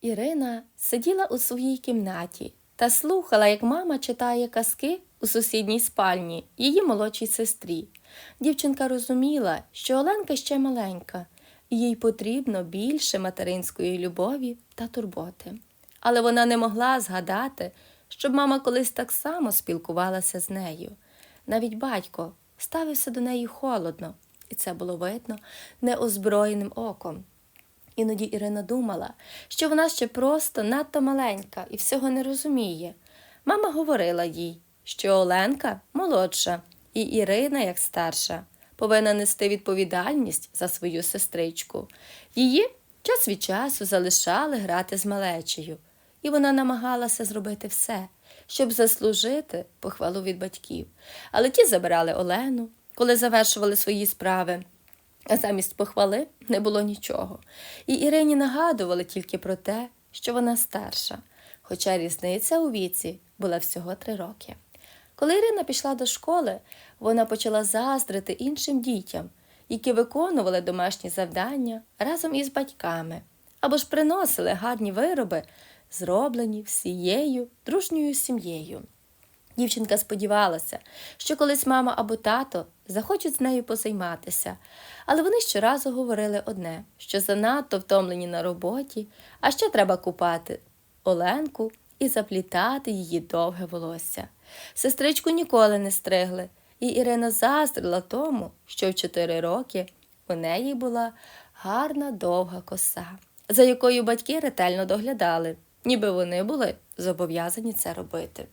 Ірина сиділа у своїй кімнаті та слухала, як мама читає казки у сусідній спальні її молодшій сестрі. Дівчинка розуміла, що Оленка ще маленька, і їй потрібно більше материнської любові та турботи. Але вона не могла згадати, щоб мама колись так само спілкувалася з нею. Навіть батько ставився до неї холодно, і це було видно неозброєним оком. Іноді Ірина думала, що вона ще просто надто маленька і всього не розуміє. Мама говорила їй, що Оленка молодша, і Ірина, як старша, повинна нести відповідальність за свою сестричку. Її час від часу залишали грати з малечею, і вона намагалася зробити все, щоб заслужити похвалу від батьків. Але ті забирали Олену, коли завершували свої справи. А замість похвали не було нічого. І Ірині нагадували тільки про те, що вона старша, хоча різниця у віці була всього три роки. Коли Ірина пішла до школи, вона почала заздрити іншим дітям, які виконували домашні завдання разом із батьками або ж приносили гарні вироби, зроблені всією дружньою сім'єю. Дівчинка сподівалася, що колись мама або тато захочуть з нею позайматися, але вони щоразу говорили одне, що занадто втомлені на роботі, а ще треба купати Оленку і заплітати її довге волосся. Сестричку ніколи не стригли, і Ірина заздрила тому, що в чотири роки у неї була гарна довга коса, за якою батьки ретельно доглядали, ніби вони були зобов'язані це робити.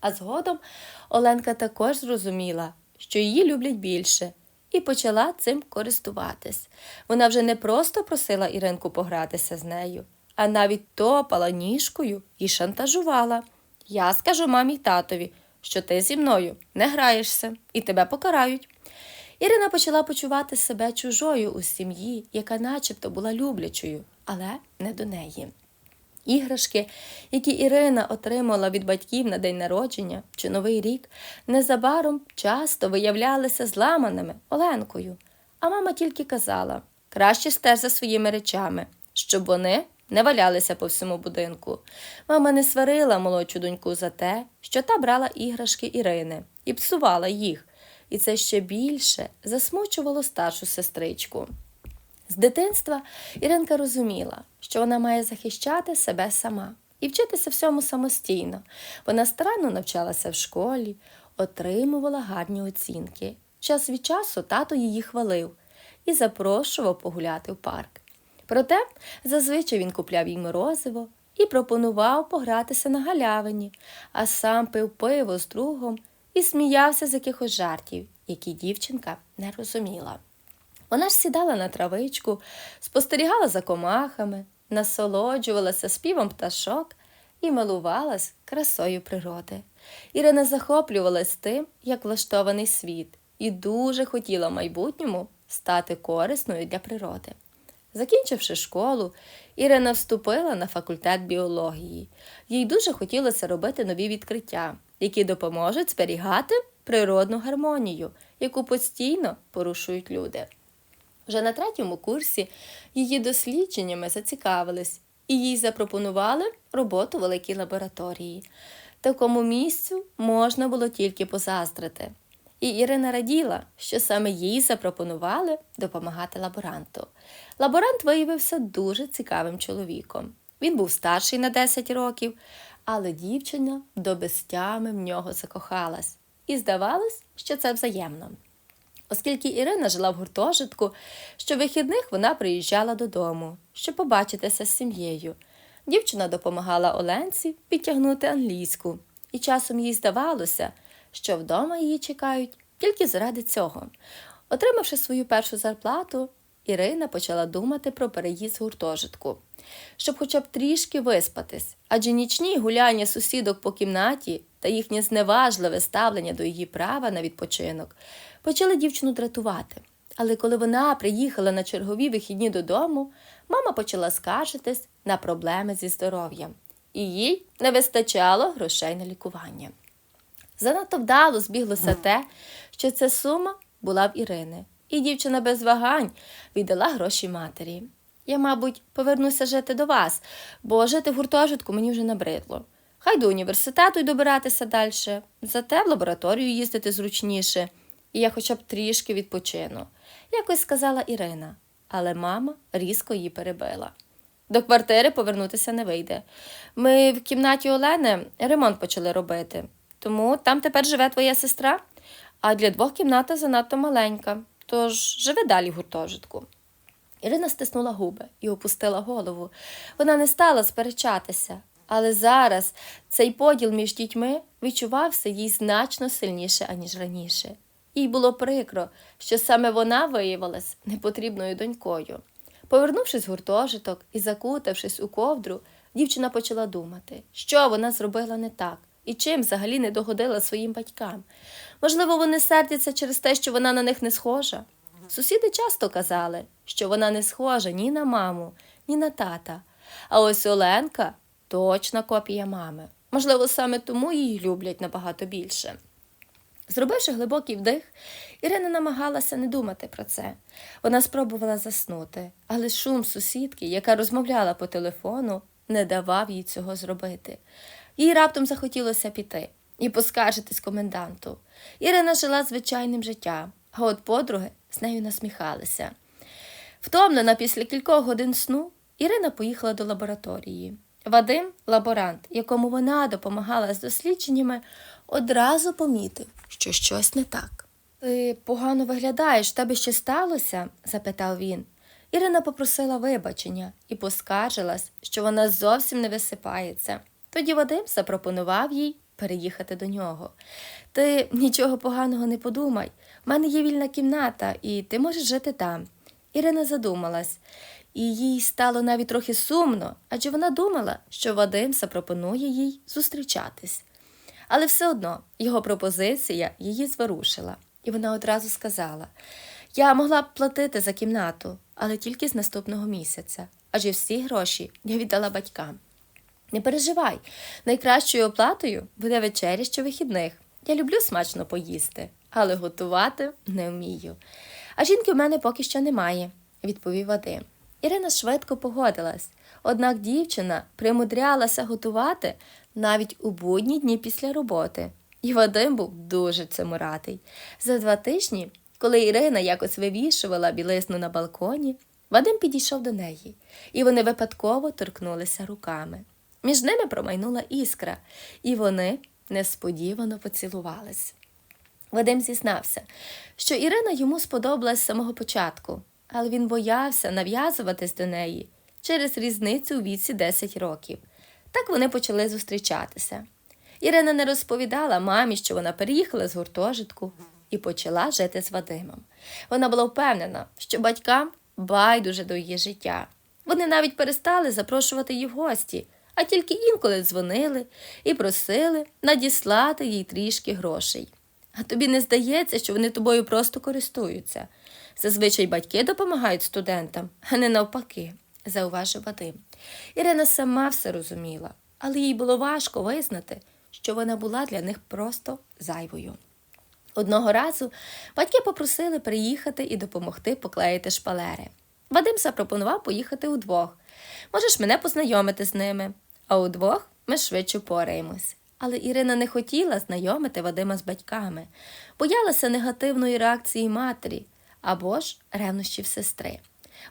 А згодом Оленка також зрозуміла, що її люблять більше, і почала цим користуватись. Вона вже не просто просила Іринку погратися з нею, а навіть топала ніжкою і шантажувала. Я скажу мамі й татові, що ти зі мною не граєшся і тебе покарають. Ірина почала почувати себе чужою у сім'ї, яка начебто була люблячою, але не до неї. Іграшки, які Ірина отримала від батьків на день народження чи Новий рік, незабаром часто виявлялися зламаними Оленкою. А мама тільки казала краще стеж за своїми речами, щоб вони не валялися по всьому будинку. Мама не сварила молодшу доньку за те, що та брала іграшки Ірини і псувала їх, і це ще більше засмучувало старшу сестричку. З дитинства Іринка розуміла, що вона має захищати себе сама і вчитися всьому самостійно. Вона старанно навчалася в школі, отримувала гарні оцінки. Час від часу тато її хвалив і запрошував погуляти в парк. Проте зазвичай він купляв їй морозиво і пропонував погратися на галявині, а сам пив пиво з другом і сміявся з якихось жартів, які дівчинка не розуміла. Вона ж сідала на травичку, спостерігала за комахами, насолоджувалася співом пташок і милувалась красою природи. Ірина захоплювалась тим, як влаштований світ, і дуже хотіла в майбутньому стати корисною для природи. Закінчивши школу, Ірина вступила на факультет біології. Їй дуже хотілося робити нові відкриття, які допоможуть зберігати природну гармонію, яку постійно порушують люди. Вже на третьому курсі її дослідженнями зацікавились і їй запропонували роботу в великій лабораторії. Такому місцю можна було тільки позаздрити. І Ірина раділа, що саме їй запропонували допомагати лаборанту. Лаборант виявився дуже цікавим чоловіком. Він був старший на 10 років, але дівчина до безтями в нього закохалась, і здавалось, що це взаємно. Оскільки Ірина жила в гуртожитку, щовихідних вона приїжджала додому, щоб побачитися з сім'єю. Дівчина допомагала Оленці підтягнути англійську, і часом їй здавалося, що вдома її чекають тільки заради цього. Отримавши свою першу зарплату, Ірина почала думати про переїзд з гуртожитку, щоб хоча б трішки виспатись, адже нічні гуляння сусідок по кімнаті та їхнє зневажливе ставлення до її права на відпочинок почали дівчину дратувати. Але коли вона приїхала на чергові вихідні додому, мама почала скаржитись на проблеми зі здоров'ям, і їй не вистачало грошей на лікування. Занадто вдало збіглося те, що ця сума була в Ірини, і дівчина без вагань віддала гроші матері. Я, мабуть, повернуся жити до вас, бо жити в гуртожитку мені вже набридло. Хай до університету й добиратися далі, зате в лабораторію їздити зручніше, і я хоча б трішки відпочину, якось сказала Ірина, але мама різко її перебила. До квартири повернутися не вийде. Ми в кімнаті Олени ремонт почали робити, тому там тепер живе твоя сестра, а для двох кімната занадто маленька, тож живи далі в гуртожитку. Ірина стиснула губи і опустила голову. Вона не стала сперечатися, але зараз цей поділ між дітьми відчувався їй значно сильніше, аніж раніше. Їй було прикро, що саме вона виявилась непотрібною донькою. Повернувшись в гуртожиток і закутавшись у ковдру, дівчина почала думати, що вона зробила не так і чим взагалі не догодила своїм батькам. Можливо, вони сердяться через те, що вона на них не схожа. Сусіди часто казали, що вона не схожа ні на маму, ні на тата. А ось Оленка точна копія мами. Можливо, саме тому її люблять набагато більше. Зробивши глибокий вдих, Ірина намагалася не думати про це. Вона спробувала заснути, але шум сусідки, яка розмовляла по телефону, не давав їй цього зробити. Їй раптом захотілося піти і поскаржитись коменданту. Ірина жила звичайним життям, а от подруги з нею насміхалися. Втомлена після кількох годин сну, Ірина поїхала до лабораторії. Вадим, лаборант, якому вона допомагала з дослідженнями, одразу помітив, що щось не так. Ти погано виглядаєш, тебе ще сталося? запитав він. Ірина попросила вибачення і поскаржилась, що вона зовсім не висипається. Тоді Вадим запропонував їй переїхати до нього. Ти нічого поганого не подумай. В мене є вільна кімната, і ти можеш жити там. Ірина задумалась, і їй стало навіть трохи сумно, адже вона думала, що Вадим запропонує їй зустрічатись. Але все одно його пропозиція її зворушила, і вона одразу сказала: Я могла б платити за кімнату, але тільки з наступного місяця, адже всі гроші я віддала батькам. Не переживай, найкращою оплатою буде вечеря щовихідних. Я люблю смачно поїсти, але готувати не вмію. А жінки в мене поки що немає, відповів Вадим. Ірина швидко погодилась, однак дівчина примудрялася готувати навіть у будні дні після роботи. І Вадим був дуже цьому радий. За два тижні, коли Ірина якось вивішувала білизну на балконі, Вадим підійшов до неї, і вони випадково торкнулися руками. Між ними промайнула іскра, і вони несподівано поцілувались. Вадим зізнався, що Ірина йому сподобалась з самого початку, але він боявся нав'язуватись до неї через різницю у віці 10 років. Так вони почали зустрічатися. Ірина не розповідала мамі, що вона переїхала з гуртожитку і почала жити з Вадимом. Вона була впевнена, що батькам байдуже до її життя. Вони навіть перестали запрошувати її в гості, а тільки інколи дзвонили і просили надіслати їй трішки грошей. А тобі не здається, що вони тобою просто користуються. Зазвичай батьки допомагають студентам, а не навпаки, зауважив Вадим. Ірина сама все розуміла, але їй було важко визнати, що вона була для них просто зайвою. Одного разу батьки попросили приїхати і допомогти поклеїти шпалери. Вадим запропонував поїхати удвох. Можеш мене познайомити з ними, а удвох ми швидше пораємось. Але Ірина не хотіла знайомити Вадима з батьками, боялася негативної реакції матері або ж ревнощів сестри.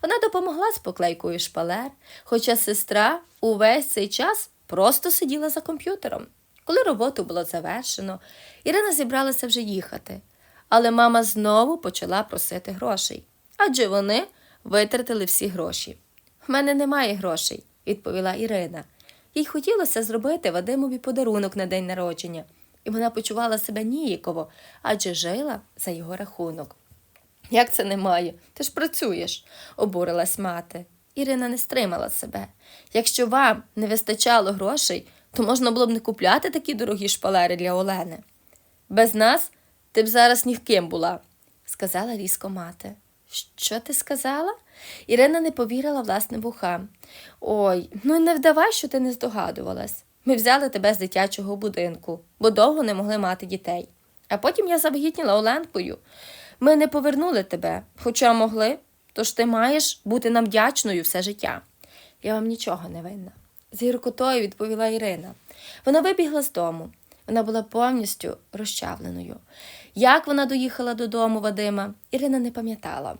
Вона допомогла з поклейкою шпалер, хоча сестра увесь цей час просто сиділа за комп'ютером. Коли роботу було завершено, Ірина зібралася вже їхати, але мама знову почала просити грошей, адже вони витратили всі гроші. В мене немає грошей, відповіла Ірина. Їй хотілося зробити Вадимові подарунок на день народження, і вона почувала себе ніяково, адже жила за його рахунок. Як це немає? Ти ж працюєш, обурилась мати. Ірина не стримала себе. Якщо вам не вистачало грошей, то можна було б не купляти такі дорогі шпалери для Олени. Без нас ти б зараз ні в ким була, сказала різко мати. Що ти сказала? Ірина не повірила власним вухам. Ой, ну не вдавай, що ти не здогадувалась. Ми взяли тебе з дитячого будинку, бо довго не могли мати дітей. А потім я завагітніла Оленкою. Ми не повернули тебе, хоча могли. тож ти маєш бути нам вдячною все життя. Я вам нічого не винна. З гіркотою відповіла Ірина. Вона вибігла з дому. Вона була повністю розчавленою. Як вона доїхала додому Вадима, Ірина не пам'ятала.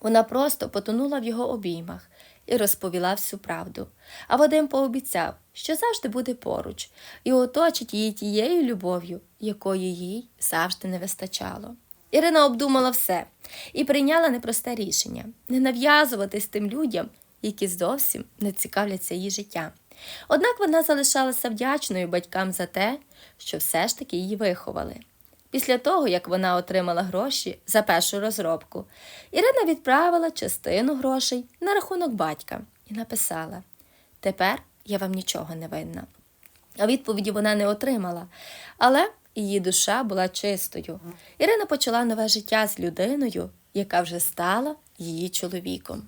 Вона просто потонула в його обіймах і розповіла всю правду. А Вадим пообіцяв, що завжди буде поруч і оточить її тією любов'ю, якої їй завжди не вистачало. Ірина обдумала все і прийняла непросте рішення не нав'язуватись тим людям, які зовсім не цікавляться її життям. Однак вона залишалася вдячною батькам за те, що все ж таки її виховали. Після того, як вона отримала гроші за першу розробку, Ірина відправила частину грошей на рахунок батька і написала: Тепер я вам нічого не винна. А відповіді вона не отримала, але її душа була чистою. Ірина почала нове життя з людиною, яка вже стала її чоловіком.